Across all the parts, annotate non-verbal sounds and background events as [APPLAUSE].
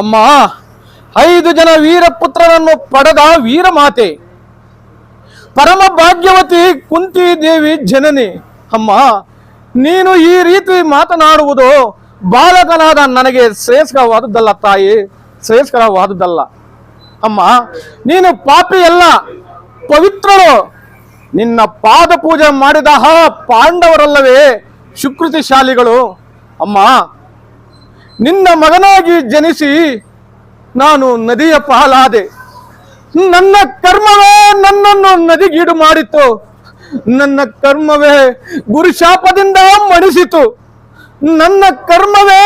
ಅಮ್ಮ, ಐದು ಜನ ವೀರಪುತ್ರರನ್ನು ಪಡೆದ ವೀರಮಾತೆ. ಪರಮ ಭಾಗ್ಯವತಿ ಕುಂತಿ ದೇವಿ ಜನನಿ. ಅಮ್ಮ, ನೀನು ಈ ರೀತಿ ಮಾತನಾಡುವುದು ಬಾಲಕನಾದ ನನಗೆ ಶ್ರೇಷ್ಠವಾದದ್ದಲ್ಲ ತಾಯಿ ಶ್ರೇಯಸ್ಕರವಾದದ್ದಲ್ಲ ಅಮ್ಮ, ನೀನು ಪಾಪಿಯಲ್ಲ ಪವಿತ್ರಳು. ನಿನ್ನ ಪಾದ ಪೂಜೆ ಮಾಡಿದ ಪಾಂಡವರಲ್ಲವೇ ಸುಕೃತಿಶಾಲಿಗಳು. ಅಮ್ಮ ನಿನ್ನ ಮಗನಾಗಿ ಜನಿಸಿ ನಾನು ನದಿಯ ಪಾಲಾದೆ. ನನ್ನ ಕರ್ಮವೇ ನನ್ನನ್ನು ನದಿಗೀಡು ಮಾಡಿತು ನನ್ನ ಕರ್ಮವೇ ಗುರುಶಾಪದಿಂದ ಮಣಿಸಿತು. ನನ್ನ ಕರ್ಮವೇ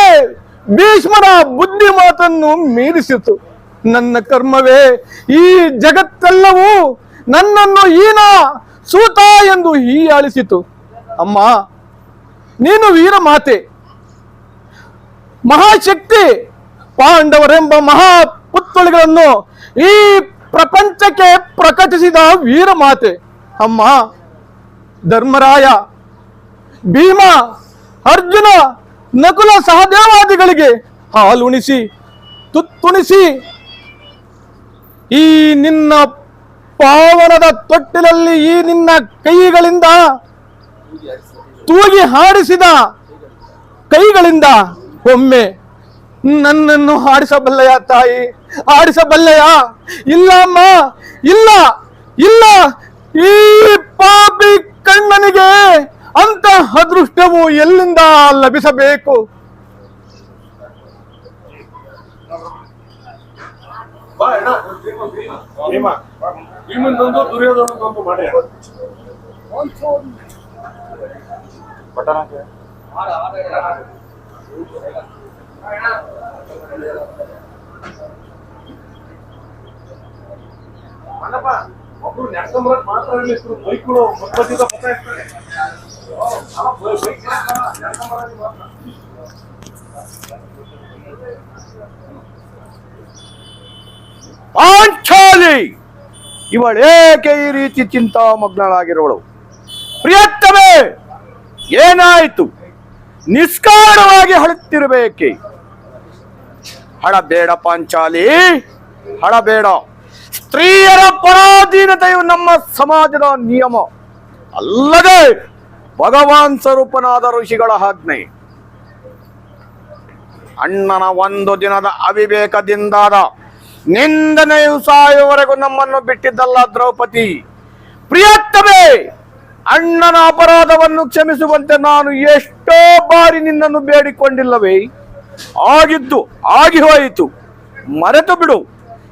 ಭೀಷ್ಮರ ಬುದ್ಧಿ ಮಾತನ್ನು ಮೀರಿಸಿತು. ನನ್ನ ಕರ್ಮವೇ ಈ ಜಗತ್ತೆಲ್ಲವೂ ನನ್ನನ್ನು ಈನ ಸೂತ ಎಂದು ಹೀಯಾಳಿಸಿತು. ಅಮ್ಮ, ನೀನು ವೀರಮಾತೆ. ಮಹಾಶಕ್ತಿ ಪಾಂಡವರೆಂಬ ಮಹಾ ಪುತ್ಥಳಿಗಳನ್ನು ಈ ಪ್ರಪಂಚಕ್ಕೆ ಪ್ರಕಟಿಸಿದ ವೀರಮಾತೆ. ಅಮ್ಮ, ಧರ್ಮರಾಯ, ಭೀಮ, ಅರ್ಜುನ, ನಕುಲ ಸಹದೇವಾದಿಗಳಿಗೆ ಹಾಲುಣಿಸಿ, ತುತ್ತುಣಿಸಿ, ಈ ನಿನ್ನ ಪಾವನದ ತೊಟ್ಟಿನಲ್ಲಿ ಈ ನಿನ್ನ ಕೈಗಳಿಂದ ತೂಗಿ ಹಾಡಿಸಿದ ಕೈಗಳಿಂದ ಒಮ್ಮೆ ನನ್ನನ್ನು ಹಾಡಿಸಬಲ್ಲೆಯ ತಾಯಿ ಹಾಡಿಸಬಲ್ಲೆಯ ಇಲ್ಲ ಅಮ್ಮ ಇಲ್ಲ ಇಲ್ಲ. ಈ ಪಾಪಿ ಕಣ್ಣನಿಗೆ ಅಂತ ಅದೃಷ್ಟವು ಎಲ್ಲಿಂದ ಲಭಿಸಬೇಕು? ಬಾ ಅಣ್ಣ ಇವಳು ಏಕೆ ಪಾಂಚಾಲಿ ಈ ರೀತಿ ಚಿಂತಾಮಗ್ನಳಾಗಿರುವಳು? ಪ್ರಿಯತ್ತಮೇ ಏನಾಯಿತು? ನಿಷ್ಕಾರಣವಾಗಿ ಹಳುತ್ತಿರಬೇಕೆ ಹಳಬೇಡ ಪಾಂಚಾಲಿ ಹಳಬೇಡ ಸ್ತ್ರೀಯರ ಪರಾಧೀನತೆಯು ನಮ್ಮ ಸಮಾಜದ ನಿಯಮ. ಅಲ್ಲದೆ ಭಗವಾನ್ ಸ್ವರೂಪನಾದ ಋಷಿಗಳ ಆಜ್ಞೆ. ಅಣ್ಣನ ಒಂದು ದಿನದ ಅವಿವೇಕದಿಂದಾದ ನಿಂದನೆಯು ಸಾಯುವವರೆಗೂ ನಮ್ಮನ್ನು ಬಿಟ್ಟಿದ್ದಲ್ಲ ದ್ರೌಪದಿ. ಪ್ರಿಯತ್ತಮೇ ಅಣ್ಣನ ಅಪರಾಧವನ್ನು ಕ್ಷಮಿಸುವಂತೆ ನಾನು ಎಷ್ಟೋ ಬಾರಿ ನಿನ್ನನ್ನು ಬೇಡಿಕೊಂಡಿಲ್ಲವೇ. ಆಗಿದ್ದು, ಆಗಿ ಹೋಯಿತು. ಮರೆತು ಬಿಡು.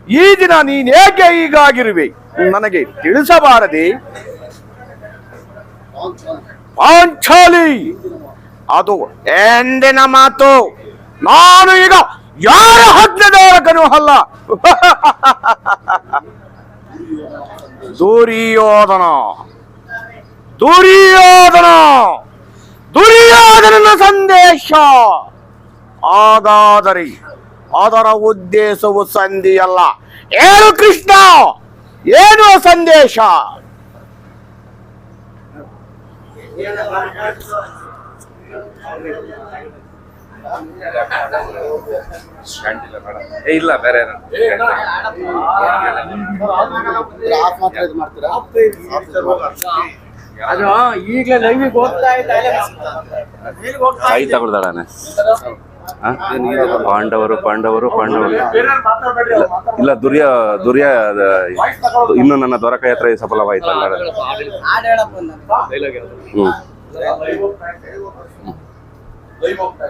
ಈ ದಿನ ನೀನೇಕೆ ಈಗಾಗಿರುವೆ ನನಗೆ ತಿಳಿಸಬಾರದೆ. ಪಾಂಚಾಲಿ! ಅದು ಎಂದಿನ ಮಾತು. ನಾನು ಈಗ ಯಾರ ಹಗ್ನದಾರಕನೂ ಅಲ್ಲ. [LAUGHS] ದುರ್ಯೋಧನ! ದುರ್ಯೋಧನ! ದುರ್ಯೋಧನನ ಸಂದೇಶ! ಹಾಗಾದರೆ ಅದರ ಉದ್ದೇಶವು ಸಂಧಿಯಲ್ಲ. ಏನು ಕೃಷ್ಣ? ಏನು ಸಂದೇಶ? ಇಲ್ಲ ಬೇರೆ ಏನು. ಅದು ಈಗಲೇ ಲೈವಿಗೆ ಹೋಗ್ತಾ ಕೈ ತಗೊಳ್ದಾಳನೆ? ಪಾಂಡವರು ಪಾಂಡವರು ಪಾಂಡವರು. ಇಲ್ಲ ದುರ್ಯ ದುರ್ಯ ಅದ- ಇನ್ನು ನನ್ನ ದೊರಕ ಯಾತ್ರೆ ಸಫಲವಾಯ್ತಲ್ಲ ಹ್ಮ್. ಲೈವ್ ಹೋಗ್ತಾ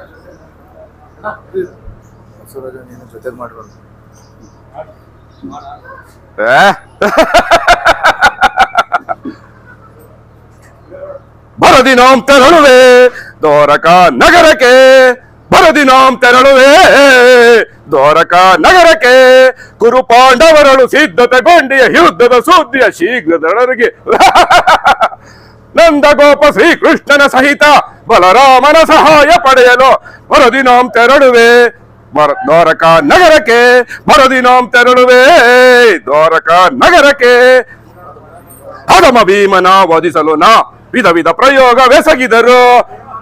ಇದೆ. ಲೈವ್ ಹೋಗ್ತಾ ಇದೆ. ಏ? ಬರದಿ ನಾಂ ತೆರಳುವೆ ದೋರಕ ನಗರಕ್ಕೆ ಬರದಿ ನಾಂ ತೆರಳುವೆ ದೋರಕ ನಗರಕ್ಕೆ ಕುರು ಪಾಂಡವರಳು ಸಿದ್ಧತೆಗೊಂಡಿಯ ಯುದ್ಧದ ಸುದ್ದಿಯ ಶೀಘ್ರದೊಳಗೆ [LAUGHS] ನಂದಗೋಪ ಶ್ರೀಕೃಷ್ಣನ ಸಹಿತ ಬಲರಾಮನ ಸಹಾಯ ಪಡೆಯಲು ಬರದಿ ನಾಂ ತೆರಳುವೆ ದ್ವಾರಕ ನಗರಕ್ಕೆ ಬರದಿ ನಾಂ ತೆರಳುವೆ ದ್ವಾರಕ ನಗರಕ್ಕೆ ಅಧಮ ಭೀಮನ ವಧಿಸಲು ನಾ ವಿಧ ವಿಧ ಪ್ರಯೋಗವೆಸಗಿದರು.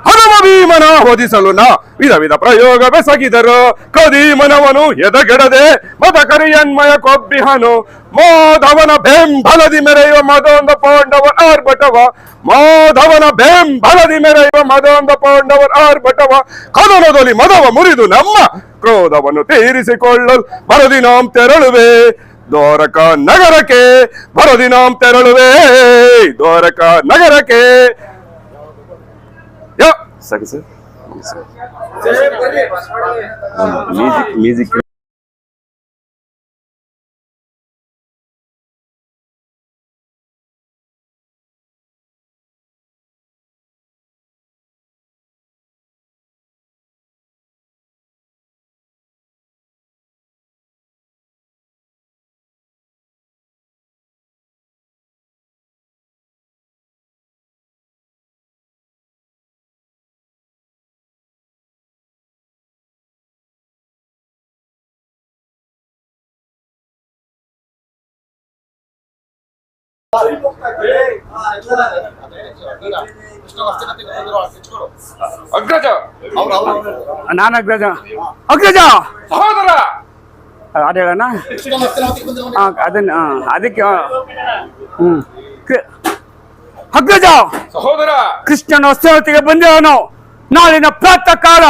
ಹನುಮ ಭೀಮನ ಓದಿಸಲು ನಾ ವಿಧ ವಿಧ ಪ್ರಯೋಗ ಬೆಸಗಿದರು ಕದೀಮನವನು ಎದಗೆಡದೆ ಮದ ಕರಿಯನ್ಮಯ ಕೊಬ್ಬಿಹನು. ಮೋಧವನ ಬೆಂಬಲದಿ ಮೆರೆಯುವ ಮದೊಂದ ಪಾಂಡವ ಆರ್ಭಟವ. ಮಾಧವನ ಬೆಂಬಲದಿ ಮೆರೆಯುವ ಮದೊಂದ ಪಾಂಡವ ಆರ್ಭಟವ. ಕದನದಲ್ಲಿ ಮದವ ಮುರಿದು ನಮ್ಮ ಕ್ರೋಧವನ್ನು ತೀರಿಸಿಕೊಳ್ಳಲು ಬರದಿ ನಾಂ ತೆರಳುವೆ. ದ್ವಾರಕ ನಗರಕ್ಕೆ ಬರದಿ ನಾಂ ತೆರಳುವೆ ದ್ವಾರಕ ನಗರಕ್ಕೆ ಯೋ ಸಾಕು ಸರ್ ಮ್ಯೂಸಿಕ್ ಮ್ಯೂಸಿಕ್ ಅಗ್ರಜ. ನಾನು ಅಗ್ರಜ. ಅಗ್ರಜ! ಸಹೋದರ! ಅದ ಹೇಳಣ್ಣ? ಆ, ಅದನ್ನ ಅದಕ್ಕೆ ಹ್ಮ್. ಅಗ್ರಜ! ಸಹೋದರ! ಕೃಷ್ಣನ ವಸ್ತುವತಿಗೆ ಬಂದಿರೋನು. ನಾಳಿನ ಪ್ರಾತಃ ಕಾಲ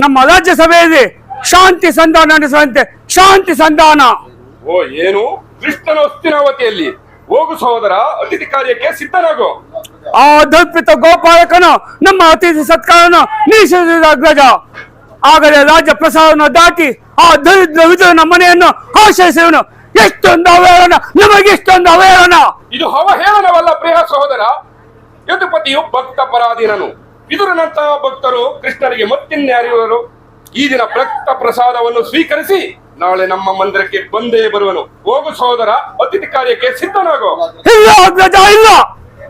ನಮ್ಮ ರಾಜ್ಯಸಭೆಯಲ್ಲಿ ಶಾಂತಿ ಸಂಧಾನ ನಡೆಸುವಂತೆ ಶಾಂತಿ ಸಂಧಾನ. ಓ ಏನು? ಕೃಷ್ಣನ ಹಸ್ತಿನಾವತಿಯಲ್ಲಿ ಹೋಗು ಸಹೋದರ ಅತಿಥಿ ಕಾರ್ಯಕ್ಕೆ ಸಿದ್ಧನಾಗು. ಆ ದಲ್ಪಿತ ಗೋಪಾಲಕನು ನಮ್ಮ ಅತಿಥಿ ಸತ್ಕಾರನ ನಿಷೇಧಿಸಿದ ಅಗ್ರಜ ಆಗಲೇ ರಾಜ್ಯ ಪ್ರಸಾದವನ್ನು ದಾಟಿ ಆ ದರಿದ್ರ ವಿಧನ ಮನೆಯನ್ನು ಆಶ್ರಯಿಸುವನು ಎಷ್ಟೊಂದು ನಿಮಗೆ ಇಷ್ಟೊಂದು ಅವಹೇಳನ. ಇದು ಅವಹೇಳನವಲ್ಲ ಪ್ರಿಯ ಸಹೋದರ. ಯದುಪತಿಯು ಭಕ್ತ ಪರಾಧೀನನು ವಿದುರನಂತಹ ಭಕ್ತರು ಕೃಷ್ಣನಿಗೆ ಮತ್ತಿನ್ಯಾರಿವರು ಈ ದಿನ ಭಕ್ತ ಪ್ರಸಾದವನ್ನು ಸ್ವೀಕರಿಸಿ ನಾಳೆ ನಮ್ಮ ಮಂದಿರಕ್ಕೆ ಬಂದೇ ಬರುವನು. ಹೋಗು ಸಹೋದರ ಅತಿಥಿ ಕಾರ್ಯಕ್ಕೆ ಸಿದ್ಧನಾಗು. ಇಲ್ಲ ಅಗ್ರಜ ಇಲ್ಲ.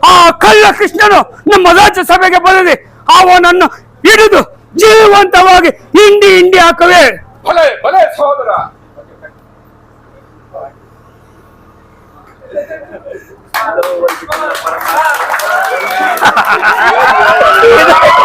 ಆ ಕಳ್ಳ ಕೃಷ್ಣನು ನಮ್ಮ ರಾಜ್ಯಸಭೆಗೆ ಬರಲಿ. ಅವನನ್ನು ಹಿಡಿದು ಜೀವಂತವಾಗಿ ಹಿಂಡಿ ಹಿಂಡಿ ಹಾಕುವೆ. ಭಲೆ ಭಲೆ ಸಹೋದರ. [LAUGHS] [LAUGHS]